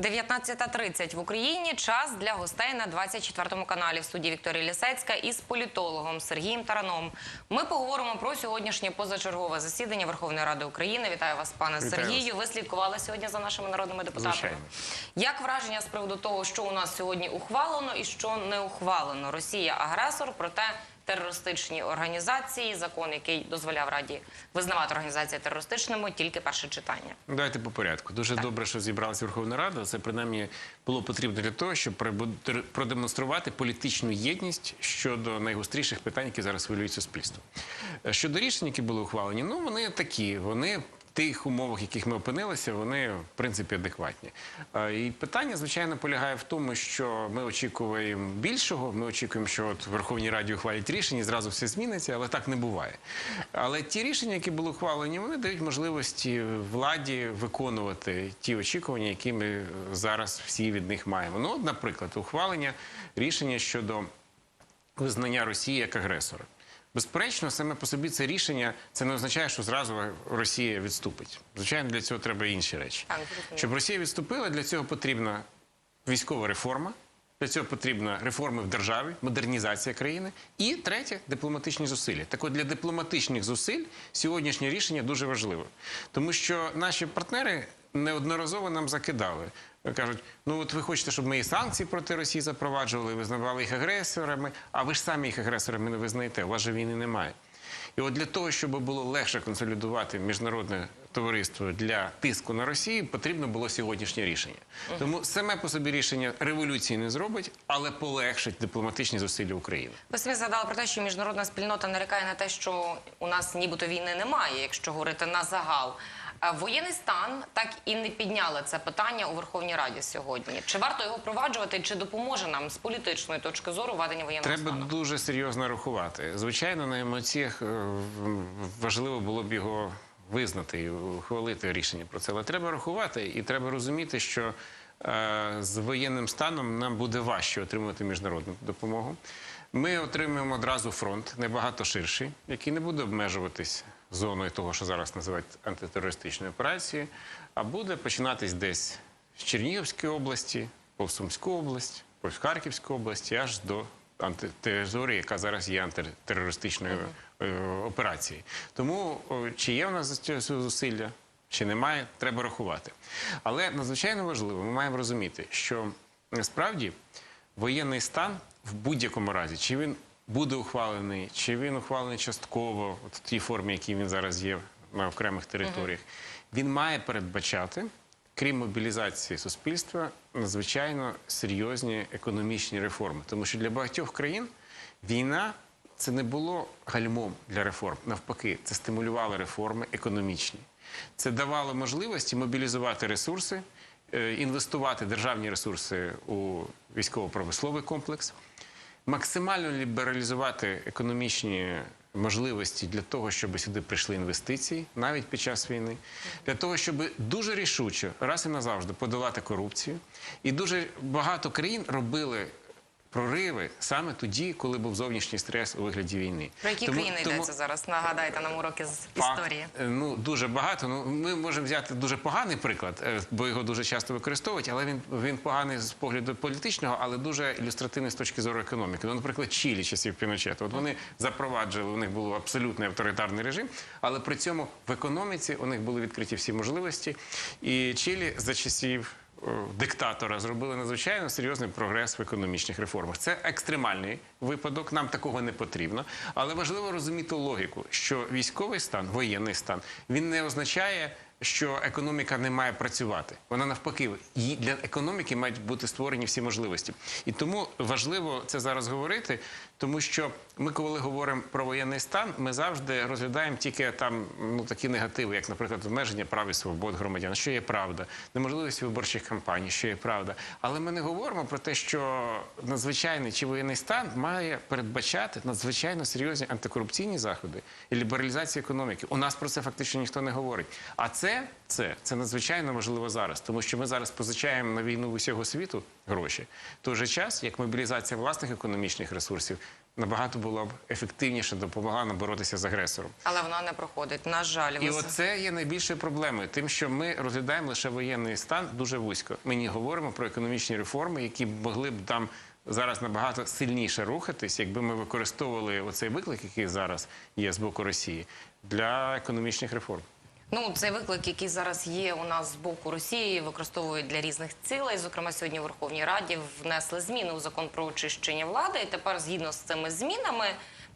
19.30 в Україні. Час для гостей на 24 каналі в суді Вікторія Лісецька із політологом Сергієм Тараном. Ми поговоримо про сьогоднішнє позачергове засідання Верховної Ради України. Вітаю вас, пане Вітаю Сергію. Ви слідкували сьогодні за нашими народними депутатами. Звичайно. Як враження з приводу того, що у нас сьогодні ухвалено і що не ухвалено? Росія агресор, проте терористичні організації, закон, який дозволяв раді визнавати організації терористичними, тільки перше читання. Давайте по порядку. Дуже добре, що зібралася Верховна Рада. Це принаймні було потрібно для того, щоб продемонструвати політичну єдність щодо найгостріших питань, які зараз хвилюють суспільство. Е, Щодо рішень, які були ухвалені, ну вони такі. Вони тих умовах, в яких ми опинилися, вони в принципі адекватні. Е, І питання, звичайно, полягає в тому, що ми очікуємо більшого. Ми очікуємо, що от Верховній Раді ухвалять рішення, і зразу все зміниться, але так не буває. Але ті рішення, які були ухвалені, вони дають можливості владі виконувати ті очікування, які ми зараз всі від них маємо. Ну, наприклад, ухвалення рішення щодо визнання Росії як агресора. Безперечно, саме по собі це рішення це не означає, що зразу Росія відступить. Звичайно, для цього треба інші речі. Щоб Росія відступила, для цього потрібна військова реформа. Для цього потрібна реформи в державі, модернізація країни. І третє дипломатичні зусилля. Так от для дипломатичних зусиль сьогоднішнє рішення дуже важливе, тому що наші партнери неодноразово нам закидали. Кажуть, ну от ви хочете, щоб ми і санкції проти Росії запроваджували, визнавали їх агресорами, а ви ж самі їх агресорами не визнаєте. У вас же війни немає. І от для того, щоб було легше консолідувати міжнародне товариство для тиску на Росію, потрібно було сьогоднішнє рішення. Тому саме по собі рішення революції не зробить, але полегшить дипломатичні зусилля України. Ви собі згадали про те, що міжнародна спільнота нарікає на те, що у нас нібито війни немає, якщо говорити на загал. Воєнний стан так і не підняли це питання у Верховній Раді сьогодні. Чи варто його впроваджувати, чи допоможе нам з політичної точки зору введення воєнного Треба стану? дуже серйозно рахувати. Звичайно, на емоціях е, важливо було б його визнати і ухвалити рішення про це. Але треба рахувати і треба розуміти, що е, з воєнним станом нам буде важче отримувати міжнародну допомогу. Ми отримуємо одразу фронт набагато ширший, який не буде обмежуватись зоною того, що зараз називають антитерористичною операцією, а буде починатись десь з Чернігівської області, повз Сумську область, повз Харківську область, аж до антитерорії, яка зараз є антитерористичною е, операцією. Тому чи є в нас зусилля, чи немає, треба рахувати. Але надзвичайно важливо, ми маємо розуміти, що насправді воєнний стан в будь-якому разі, чи він буде ухвалений, чи він ухвалений частково, от в тій формі, якій він зараз є на окремих територіях, він має передбачати крім мобілізації суспільства, надзвичайно серйозні економічні реформи. Тому що для багатьох країн війна це не було гальмом для реформ. Навпаки, це стимулювало реформи економічні. Це давало можливості мобілізувати ресурси, е, інвестувати державні ресурси у військово-промисловий комплекс максимально лібералізувати економічні можливості для того, щоб сюди прийшли інвестиції, навіть під час війни, для того, щоб дуже рішуче раз і назавжди подолати корупцію. І дуже багато країн робили. Прориви саме тоді, коли був зовнішній стрес у вигляді війни. Про які Тому- країни тому- йдеться зараз? Нагадайте нам уроки з історії. Е, Ну дуже багато. Ну ми можемо взяти дуже поганий приклад, е, бо його дуже часто використовують, але він він поганий з погляду політичного, але дуже ілюстративний з точки зору економіки. Ну, наприклад, Чилі часів Піночета. От вони запроваджували, у них був абсолютний авторитарний режим, але при цьому в економіці у них були відкриті всі можливості. І Чилі за часів. Диктатора зробили надзвичайно серйозний прогрес в економічних реформах. Це екстремальний випадок. Нам такого не потрібно. Але важливо розуміти логіку, що військовий стан, воєнний стан, він не означає, що економіка не має працювати. Вона навпаки, для економіки мають бути створені всі можливості. І тому важливо це зараз говорити, тому що ми, коли говоримо про воєнний стан, ми завжди розглядаємо тільки там ну такі негативи, як, наприклад, обмеження прав і свобод громадян, що є правда, неможливість виборчих кампаній, що є правда. Але ми не говоримо про те, що надзвичайний чи воєнний стан має передбачати надзвичайно серйозні антикорупційні заходи і лібералізацію економіки. У нас про це фактично ніхто не говорить. А це, це, це надзвичайно важливо зараз, тому що ми зараз позичаємо на війну усього світу гроші. В той же час, як мобілізація власних економічних ресурсів, набагато було б ефективніше допомогла нам боротися з агресором. Але вона не проходить. На жаль, І оце є найбільшою проблемою, тим, що ми розглядаємо лише воєнний стан дуже вузько. Ми не говоримо про економічні реформи, які могли б там зараз набагато сильніше рухатись, якби ми використовували оцей виклик, який зараз є з боку Росії, для економічних реформ. Ну, цей виклик, який зараз є у нас з боку Росії, використовують для різних цілей. Зокрема, сьогодні в Верховній Раді внесли зміни у закон про очищення влади. І тепер, згідно з цими змінами,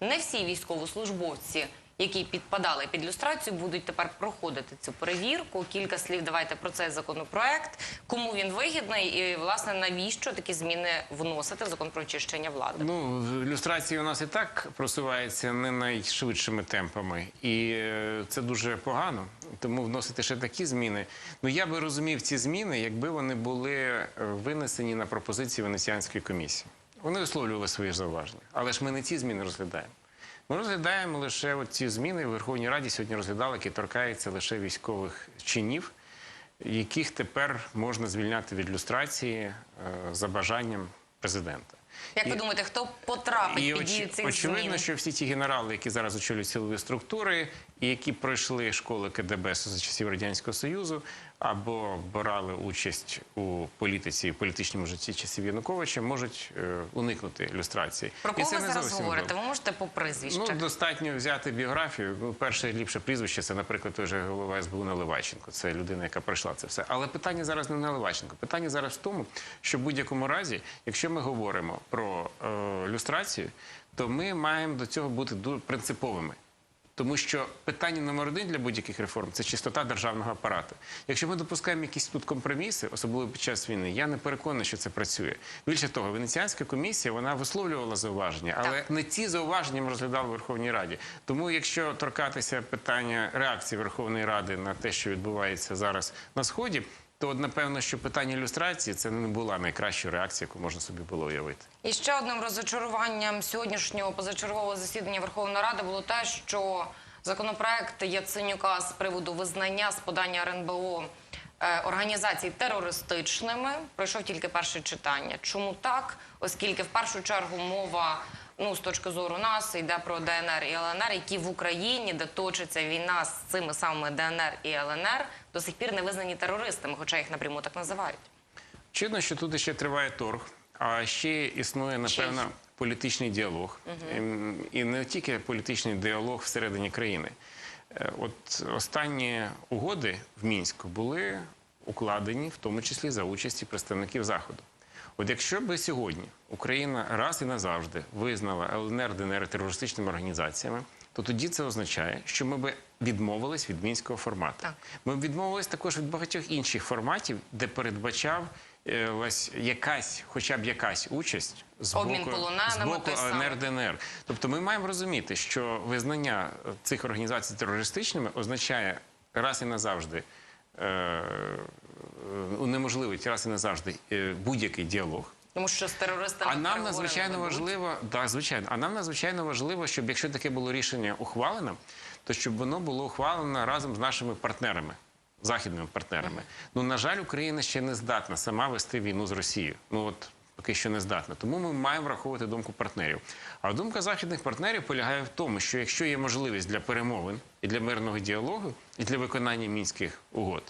не всі військовослужбовці, які підпадали під люстрацію, будуть тепер проходити цю перевірку. Кілька слів давайте про цей законопроект, кому він вигідний, і власне навіщо такі зміни вносити в закон про очищення влади. Ну, ілюстрація у нас і так просувається не найшвидшими темпами, і е, це дуже погано. Тому вносити ще такі зміни. Ну я би розумів ці зміни, якби вони були е, винесені на пропозиції Венеціанської комісії. Вони висловлювали свої зауваження, але ж ми не ці зміни розглядаємо. Ми розглядаємо лише ці зміни в Верховній Раді сьогодні розглядали, які торкаються лише військових чинів, яких тепер можна звільняти від люстрації е, за бажанням президента. Як ви І- думаєте, хто потрапить і під дію цих очевидно, змін? що всі ті генерали, які зараз очолюють силові структури, і які пройшли школи КДБ за часів радянського союзу, або брали участь у політиці і політичному житті часів Януковича, можуть е, уникнути люстрації. Про кого ви зараз говорите? Ви можете по прізвищах? Ну, достатньо взяти біографію. Ну, перше ліпше прізвище це, наприклад, той же голова СБУ Наливайченко. Це людина, яка пройшла це все. Але питання зараз не в Наливайченко. Питання зараз в тому, що в будь-якому разі, якщо ми говоримо про е, люстрацію, то ми маємо до цього бути принциповими. Тому що питання номер один для будь-яких реформ це чистота державного апарату. Якщо ми допускаємо якісь тут компроміси, особливо під час війни, я не переконаний, що це працює. Більше того, Венеціанська комісія вона висловлювала зауваження, але Так. не ці зауваження ми розглядали в Верховній Раді. Тому, якщо торкатися питання реакції Верховної Ради на те, що відбувається зараз на сході, то напевно, що питання ілюстрації це не була найкраща реакція, яку можна собі було уявити. І ще одним розочаруванням сьогоднішнього позачергового засідання Верховної Ради було те, що законопроект Яценюка з приводу визнання з подання РНБО е, організацій терористичними пройшов тільки перше читання. Чому так? Оскільки в першу чергу мова. Ну, з точки зору нас йде про ДНР і ЛНР, які в Україні, де точиться війна з цими самими ДНР і ЛНР, до сих пір не визнані терористами, хоча їх напряму так називають. Очевидно, що тут ще триває торг, а ще існує, напевно, політичний діалог. Ем, І не тільки політичний діалог всередині країни. Е, От останні угоди в Мінську були укладені, в тому числі за участі представників Заходу. От якщо би сьогодні Україна раз і назавжди визнала ЛНР, ДНР терористичними організаціями, то тоді це означає, що ми би відмовились від мінського формату. Так. Ми б відмовились також від багатьох інших форматів, де передбачав е, ось якась, хоча б якась участь з Обмін боку, з боку. ЛНР, ДНР. Тобто ми маємо розуміти, що визнання цих організацій терористичними означає раз і назавжди. е, е, Унеможливить раз і назавжди е, будь-який діалог. Тому що з терористами А нам надзвичайно важливо, да, звичайно. А нам надзвичайно важливо, щоб якщо таке було рішення ухвалено, то щоб воно було ухвалено разом з нашими партнерами, західними партнерами. Ну на жаль, Україна ще не здатна сама вести війну з Росією. Ну от поки що не здатна. Тому ми маємо враховувати думку партнерів. А думка західних партнерів полягає в тому, що якщо є можливість для перемовин і для мирного діалогу, і для виконання мінських угод,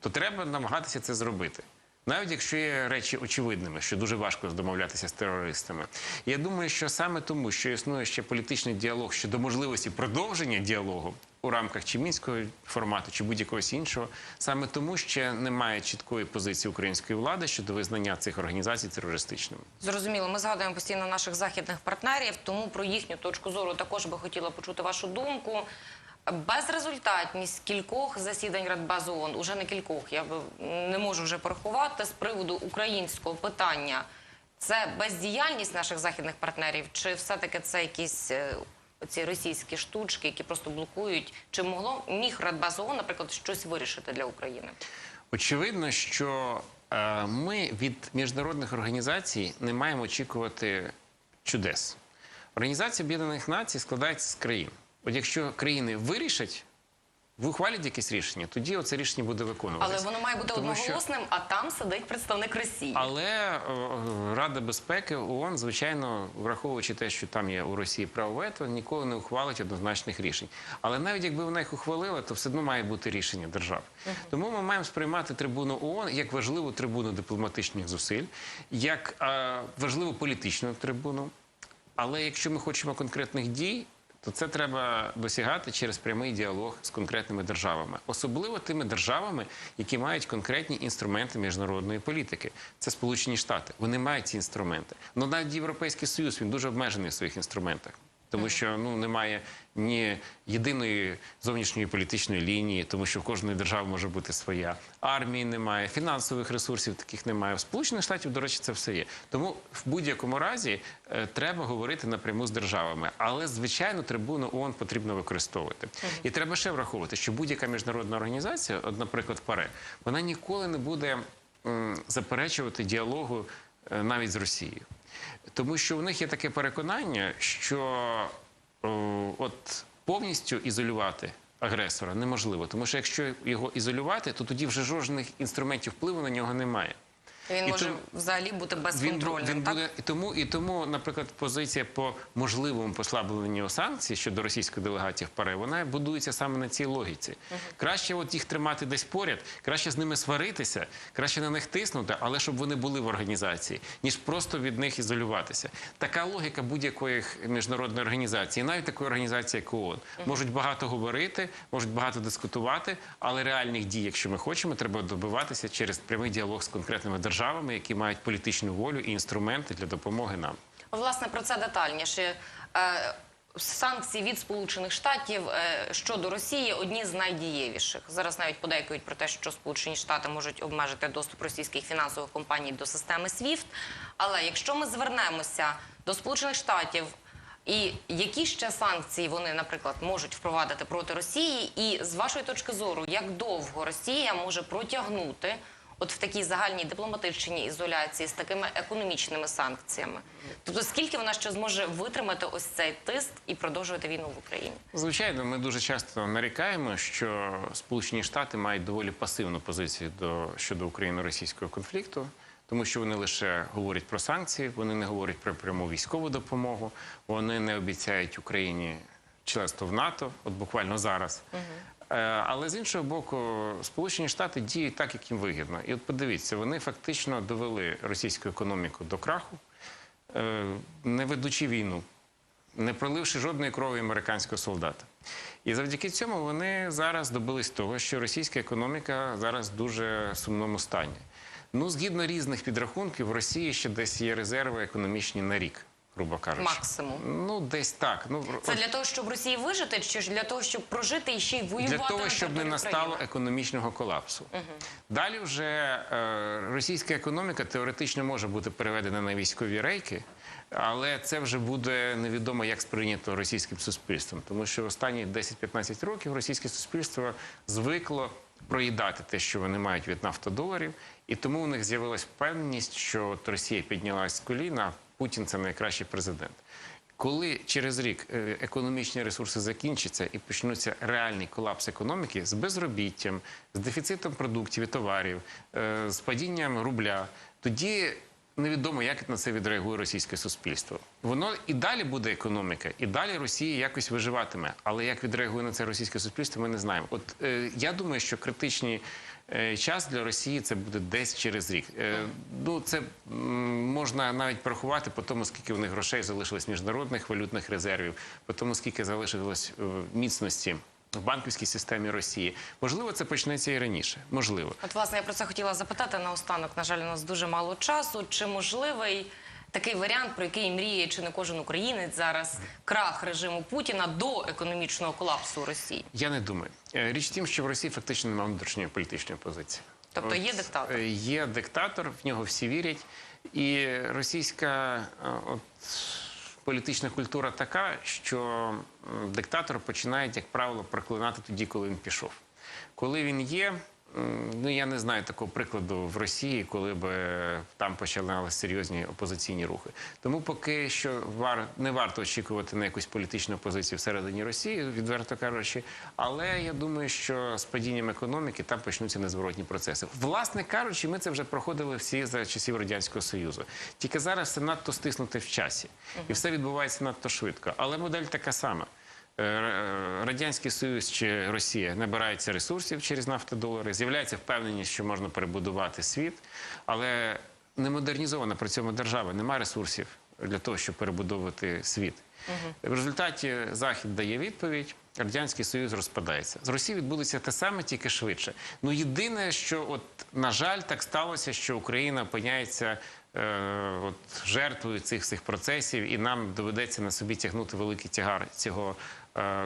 то треба намагатися це зробити. Навіть якщо є речі очевидними, що дуже важко домовлятися з терористами. Я думаю, що саме тому, що існує ще політичний діалог щодо можливості продовження діалогу у рамках чи мінського формату, чи будь-якогось іншого, саме тому ще немає чіткої позиції української влади щодо визнання цих організацій терористичними. Зрозуміло, ми згадуємо постійно наших західних партнерів, тому про їхню точку зору також би хотіла почути вашу думку. Безрезультатність кількох засідань Радбазу ООН, уже не кількох, я не можу вже порахувати з приводу українського питання. Це бездіяльність наших західних партнерів, чи все-таки це якісь е, ці російські штучки, які просто блокують? Чи могло міг Радбаз ООН, наприклад, щось вирішити для України? Очевидно, що е, ми від міжнародних організацій не маємо очікувати чудес. Організація Об'єднаних Націй складається з країн. От якщо країни вирішать ухвалять якесь рішення, тоді оце рішення буде виконуватися. Але воно має бути Тому що- одноголосним, а там сидить представник Росії. Але Рада безпеки ООН, звичайно, враховуючи те, що там є у Росії право вето, ніколи не ухвалить однозначних рішень. Але навіть якби вона їх ухвалила, то все одно має бути рішення держав. Тому ми маємо сприймати трибуну ООН як важливу трибуну дипломатичних зусиль, як е, важливу політичну трибуну. Але якщо ми хочемо конкретних дій, то це треба досягати через прямий діалог з конкретними державами, особливо тими державами, які мають конкретні інструменти міжнародної політики. Це Сполучені Штати. Вони мають ці інструменти. Ну навіть Європейський Союз він дуже обмежений в своїх інструментах. Тому що ну немає ні єдиної зовнішньої політичної лінії, тому що в кожної держави може бути своя армії, немає фінансових ресурсів, таких немає. В Сполучених Штатів, до речі, це все є. Тому в будь-якому разі е, треба говорити напряму з державами. Але звичайно, трибуну ООН потрібно використовувати. І треба ще враховувати, що будь-яка міжнародна організація, от, наприклад, ПАРЕ, вона ніколи не буде м, заперечувати діалогу е, навіть з Росією. Тому що в них є таке переконання, що о, от повністю ізолювати агресора неможливо. Тому що якщо його ізолювати, то тоді вже жодних інструментів впливу на нього немає. Він І може тому- взагалі бути Він, бу- безконтрольним. він так? буде і тому, і тому, наприклад, позиція по можливому послабленню санкцій щодо російської делегації в ПАРЕ, вона будується саме на цій логіці. Краще от їх тримати десь поряд, краще з ними сваритися, краще на них тиснути, але щоб вони були в організації, ніж просто від них ізолюватися. Така логіка будь-якої міжнародної організації, навіть такої організації, як ООН, можуть багато говорити, можуть багато дискутувати, але реальних дій, якщо ми хочемо, треба добиватися через прямий діалог з конкретними державами, які мають політичну волю і інструменти для допомоги нам. Власне, про це детальніше. Е, Санкції від Сполучених Штатів е, щодо Росії одні з найдієвіших. Зараз навіть подейкують про те, що Сполучені Штати можуть обмежити доступ російських фінансових компаній до системи SWIFT. Але якщо ми звернемося до Сполучених Штатів, і які ще санкції вони, наприклад, можуть впровадити проти Росії, і з вашої точки зору, як довго Росія може протягнути от в такій загальній дипломатичній ізоляції з такими економічними санкціями? Тобто, скільки вона ще зможе витримати ось цей тиск і продовжувати війну в Україні? Звичайно, ми дуже часто нарікаємо, що Сполучені Штати мають доволі пасивну позицію до щодо україно-російського конфлікту, тому що вони лише говорять про санкції, вони не говорять про пряму військову допомогу, вони не обіцяють Україні членство в НАТО, от буквально зараз. Е, Але з іншого боку, Сполучені Штати діють так, як їм вигідно. І от подивіться, вони фактично довели російську економіку до краху, е, не ведучи війну не проливши жодної крові американського солдата. І завдяки цьому вони зараз добились того, що російська економіка зараз в дуже сумному стані. Ну, згідно різних підрахунків, в Росії ще десь є резерви економічні на рік, грубо кажучи. Максимум. Ну, десь так. Ну, Це для того, щоб Росії вижити, чи ж для того, щоб прожити і ще й воювати для того, щоб не настало економічного колапсу. Далі вже е, російська економіка теоретично може бути переведена на військові рейки, але це вже буде невідомо, як сприйнято російським суспільством, тому що останні 10-15 років російське суспільство звикло проїдати те, що вони мають від нафтодоларів, і тому у них з'явилась впевненість, що от Росія піднялась з коліна, Путін це найкращий президент. Коли через рік е, економічні ресурси закінчаться і почнуться реальний колапс економіки з безробіттям, з дефіцитом продуктів і товарів, е, з падінням рубля, тоді невідомо, як на це відреагує російське суспільство. Воно і далі буде економіка, і далі Росія якось виживатиме. Але як відреагує на це російське суспільство, ми не знаємо. От е, я думаю, що критичні. Е, Час для Росії це буде десь через рік. Е, Ну це можна навіть порахувати по тому, скільки в них грошей залишилось міжнародних валютних резервів, по тому скільки залишилось е, міцності в банківській системі Росії. Можливо, це почнеться і раніше. Можливо. От, власне, я про це хотіла запитати наостанок. На жаль, у нас дуже мало часу. Чи можливий такий варіант, про який мріє чи не кожен українець зараз крах режиму Путіна до економічного колапсу Росії? Я не думаю. Е, Річ в тім, що в Росії фактично немає внутрішньої політичної позиції. Тобто є диктатор? е, Є диктатор, в нього всі вірять. І російська е, от, політична культура така, що диктатор починають, як правило, проклинати тоді, коли він пішов. Коли він є, Ну, я не знаю такого прикладу в Росії, коли б там починалися серйозні опозиційні рухи. Тому поки що вар, не варто очікувати на якусь політичну опозицію всередині Росії, відверто кажучи. Але я думаю, що з падінням економіки там почнуться незворотні процеси. Власне кажучи, ми це вже проходили всі за часів радянського союзу. Тільки зараз все надто стиснуте в часі, і все відбувається надто швидко. Але модель така сама. Е, е, Радянський Союз чи Росія набираються ресурсів через нафтодолари, з'являється впевненість, що можна перебудувати світ, але не модернізована при цьому держава, немає ресурсів для того, щоб перебудовувати світ. В результаті Захід дає відповідь. Радянський Союз розпадається. З Росії відбудеться те саме, тільки швидше. Ну єдине, що от на жаль, так сталося, що Україна опиняється е, от, жертвою цих всіх процесів, і нам доведеться на собі тягнути великий тягар цього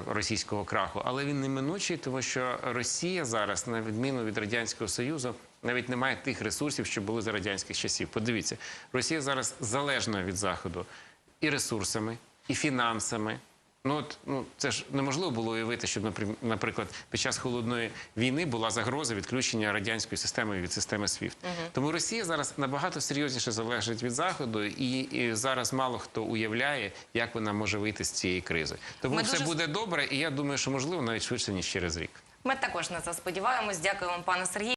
російського краху. Але він неминучий, тому що Росія зараз, на відміну від радянського союзу, навіть не має тих ресурсів, що були за радянських часів. Подивіться, Росія зараз залежна від заходу і ресурсами, і фінансами. Ну от ну це ж неможливо було уявити, щоб наприклад під час холодної війни була загроза відключення радянської системи від системи SWIFT. Тому Росія зараз набагато серйозніше залежить від заходу, і, і зараз мало хто уявляє, як вона може вийти з цієї кризи. Тому Ми все дуже- буде добре, і я думаю, що можливо навіть швидше ніж через рік. Ми також на це сподіваємось. Дякую вам, пане Сергію.